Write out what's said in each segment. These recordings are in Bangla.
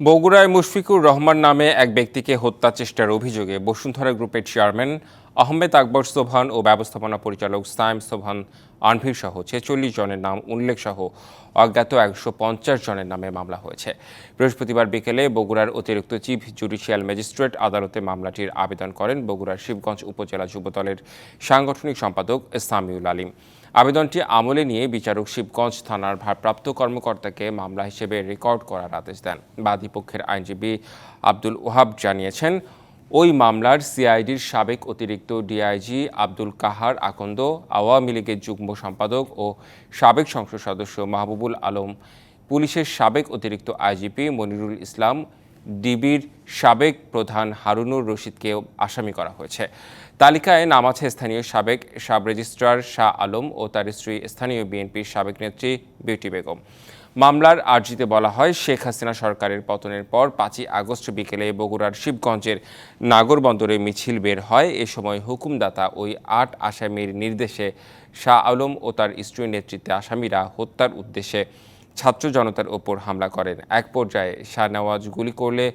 বগুড়ায় মুশফিকুর রহমান নামে এক ব্যক্তিকে হত্যা চেষ্টার অভিযোগে বসুন্ধরা গ্রুপের চেয়ারম্যান আহমেদ আকবর সোভান ও ব্যবস্থাপনা পরিচালক সাইম সোভান আনভির সহ ছেচল্লিশ জনের নাম উল্লেখ সহ অজ্ঞাত একশো পঞ্চাশ জনের নামে মামলা হয়েছে। বৃহস্পতিবার বিকেলে বগুড়ার অতিরিক্ত চিফ জুডিশিয়াল ম্যাজিস্ট্রেট আদালতে মামলাটির আবেদন করেন বগুড়ার শিবগঞ্জ উপজেলা যুবদলের সাংগঠনিক সম্পাদক সামিউল আলিম। আবেদনটি আমলে নিয়ে বিচারক শিবগঞ্জ থানার ভারপ্রাপ্ত কর্মকর্তাকে মামলা হিসেবে রেকর্ড করার আদেশ দেন। বাদীপক্ষের আইনজীবী আব্দুল ওহাব জানিয়েছেন ওই মামলার সিআইডির সাবেক অতিরিক্ত ডিআইজি আব্দুল কাহার আকন্দ, আওয়ামী লীগের যুগ্ম সম্পাদক ও সাবেক সংসদ সদস্য মাহবুবুল আলম, পুলিশের সাবেক অতিরিক্ত আইজিপি মনিরুল ইসলাম ডিবির সাবেক প্রধান হারুনুর রশিদকেও আসামি করা হয়েছে। তালিকায় নাম আছে স্থানীয় সাবেক সাব রেজিস্ট্রার শাহ আলম ও তার স্ত্রী স্থানীয় বিএনপির সাবেক নেত্রী বিউটি বেগম। মামলার আর্জিতে বলা হয়, শেখ হাসিনা সরকারের পতনের পর পাঁচই আগস্ট বিকেলে বগুড়ার শিবগঞ্জের নাগরবন্দরে মিছিল বের হয়। এ সময় হুকুমদাতা ওই আট আসামির নির্দেশে শাহ আলম ও তার স্ত্রীর নেতৃত্বে আসামিরা হত্যার উদ্দেশ্যে ছাত্র জনতার ওপর হামলা করেন। এক পর্যায়ে শাহনওয়াজ গুলি করলে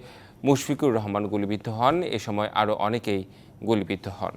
মুশফিকুর রহমান গুলিবিদ্ধ হন। এ সময় আরও অনেকেই গুলিবিদ্ধ হন।